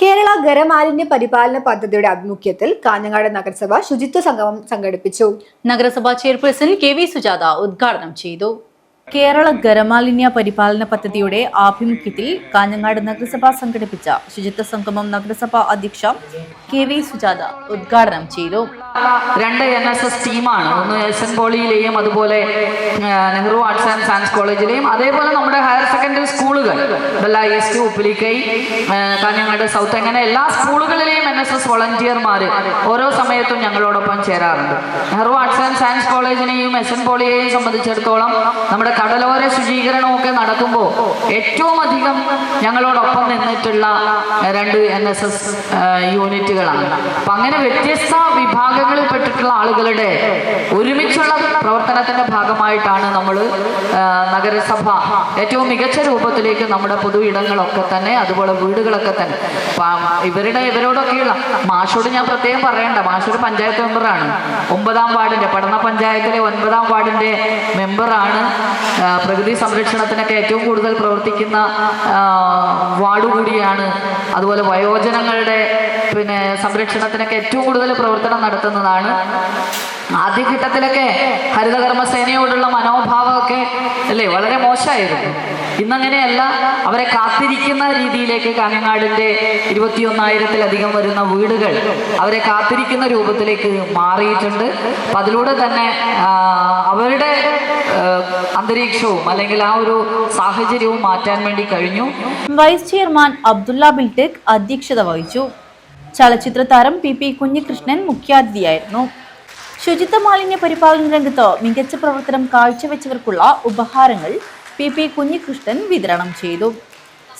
കേരള ഖരമാലിന്യ പരിപാലന പദ്ധതിയുടെ ആഭിമുഖ്യത്തിൽ കാഞ്ഞങ്ങാട് നഗരസഭ ശുചിത്വ സംഗമം സംഘടിപ്പിച്ചു. നഗരസഭാ ചെയർപേഴ്സൺ കെ വി സുജാത ഉദ്ഘാടനം ചെയ്തു. കേരള ഖരമാലിന്യ പരിപാലന പദ്ധതിയുടെ ആഭിമുഖ്യത്തിൽ കാഞ്ഞങ്ങാട് നഗരസഭ സംഘടിപ്പിച്ച ശുചിത്വ സംഗമം നഗരസഭാ അധ്യക്ഷ കെ വി സുജാത ഉദ്ഘാടനം ചെയ്തു. രണ്ട് എൻ എസ് എസ് ടീമാണ് ഒന്ന് എസ് എൻ പോളിയിലെയും അതുപോലെ നെഹ്റു ആർട്സ് ആൻഡ് സയൻസ് കോളേജിലെയും അതേപോലെ നമ്മുടെ ഹയർ സെക്കൻഡറി സ്കൂളുകൾ ബെല്ല ഈസ്റ്റ് ഉപ്പിലിക്കൈ കാഞ്ഞങ്ങാട് സൗത്ത് അങ്ങനെ എല്ലാ സ്കൂളുകളിലെയും എൻ എസ് എസ് വോളണ്ടിയർമാർ ഓരോ സമയത്തും ഞങ്ങളോടൊപ്പം ചേരാറുണ്ട്. നെഹ്റു ആർട്സ് ആൻഡ് സയൻസ് കോളേജിനെയും എസ് എൻ പോളിയെയും സംബന്ധിച്ചിടത്തോളം നമ്മുടെ കടലോര ശുചീകരണമൊക്കെ നടക്കുമ്പോൾ ഏറ്റവും അധികം ഞങ്ങളോടൊപ്പം നിന്നിട്ടുള്ള രണ്ട് എൻ എസ് എസ് യൂണിറ്റുകളാണ് അപ്പം അങ്ങനെ വ്യത്യസ്ത വിഭാഗങ്ങളിൽ പെട്ടിട്ടുള്ള ആളുകളുടെ ഒരുമിച്ചുള്ള പ്രവർത്തനത്തിന്റെ ഭാഗമായിട്ടാണ് നമ്മൾ നഗരസഭ ഏറ്റവും മികച്ച രൂപത്തിലേക്ക് നമ്മുടെ പൊതു ഇടങ്ങളൊക്കെ തന്നെ അതുപോലെ വീടുകളൊക്കെ തന്നെ. ഇവരുടെ ഇവരോടൊക്കെയുള്ള മാഷോട് ഞാൻ പ്രത്യേകം പറയണ്ട. മാഷോട് പഞ്ചായത്ത് മെമ്പറാണ്. ഒമ്പതാം വാർഡിന്റെ പഠന പഞ്ചായത്തിലെ ഒൻപതാം വാർഡിന്റെ മെമ്പറാണ് പ്രകൃതി സംരക്ഷണത്തിനൊക്കെ ഏറ്റവും കൂടുതൽ പ്രവർത്തിക്കുന്ന വാർഡ് കൂടിയാണ് അതുപോലെ വയോജനങ്ങളുടെ പിന്നെ സംരക്ഷണത്തിനൊക്കെ ഏറ്റവും കൂടുതൽ പ്രവർത്തനം നടത്തുന്നതാണ് ആദ്യഘട്ടത്തിലൊക്കെ ഹരിതകർമ്മസേനയോടുള്ള മനോഭാവമൊക്കെ അല്ലേ വളരെ മോശമായിരുന്നു. ഇന്നങ്ങനെയല്ല അവരെ കാത്തിരിക്കുന്ന രീതിയിലേക്ക് കാഞ്ഞങ്ങാടിന്റെ ഇരുപത്തിയൊന്നായിരത്തിലധികം വരുന്ന വീടുകൾ അവരെ കാത്തിരിക്കുന്ന രൂപത്തിലേക്ക് മാറിയിട്ടുണ്ട്. അപ്പം അതിലൂടെ തന്നെ അവരുടെ അന്തരീക്ഷവും അല്ലെങ്കിൽ ആ ഒരു സാഹചര്യവും മാറ്റാൻ വേണ്ടി കഴിഞ്ഞു. വൈസ് ചെയർമാൻ അബ്ദുല്ല ബിൽടെക് അധ്യക്ഷത വഹിച്ചു. ചലച്ചിത്ര താരം പി പി കുഞ്ഞികൃഷ്ണൻ മുഖ്യാതിഥിയായിരുന്നു. ശുചിത്വ മാലിന്യ പരിപാലന രംഗത്ത് മികച്ച പ്രവർത്തനം കാഴ്ചവെച്ചവർക്കുള്ള ഉപഹാരങ്ങൾ പി പി കുഞ്ഞികൃഷ്ണൻ വിതരണം ചെയ്തു.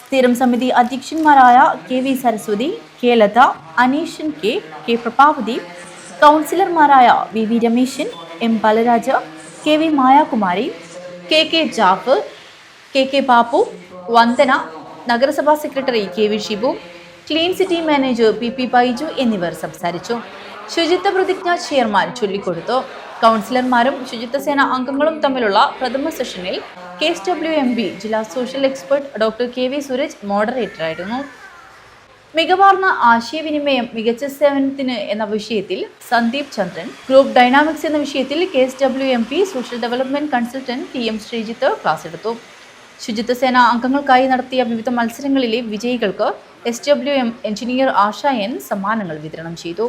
സ്ഥിരം സമിതി അധ്യക്ഷന്മാരായ K V Saraswathi K Latha Aneeshan K K Prabhavathi കൗൺസിലർമാരായ V V Rameshan M Balaraj K V Mayakumari K K Jaf K K Bappu Vandana നഗരസഭാ secretary K V Shibu clean city manager P P Baiju എന്നിവർ സംസാരിച്ചു. ശുചിത്വ പ്രതിജ്ഞ chairman ചൊല്ലിക്കൊടുത്തു. കൗൺസിലർമാരും ശുചിത്വ സേന അംഗങ്ങളും തമ്മിലുള്ള പ്രഥമ സെഷനിൽ K S W M P ജില്ലാ social expert doctor K V Suraj മോഡറേറ്ററായിരുന്നു. മികവാർന്ന ആശയവിനിമയം മികച്ച സേവനത്തിന് എന്ന വിഷയത്തിൽ സന്ദീപ് ചന്ദ്രൻ ഗ്രൂപ്പ് ഡൈനാമിക്സ് എന്ന വിഷയത്തിൽ K S W M P social development consultant T M Sreejith class എടുത്തു. ശുചിത്വ സേന അംഗങ്ങൾക്കായി നടത്തിയ വിവിധ മത്സരങ്ങളിലെ വിജയികൾക്ക് S W M engineer Asha N സമ്മാനങ്ങൾ വിതരണം ചെയ്തു.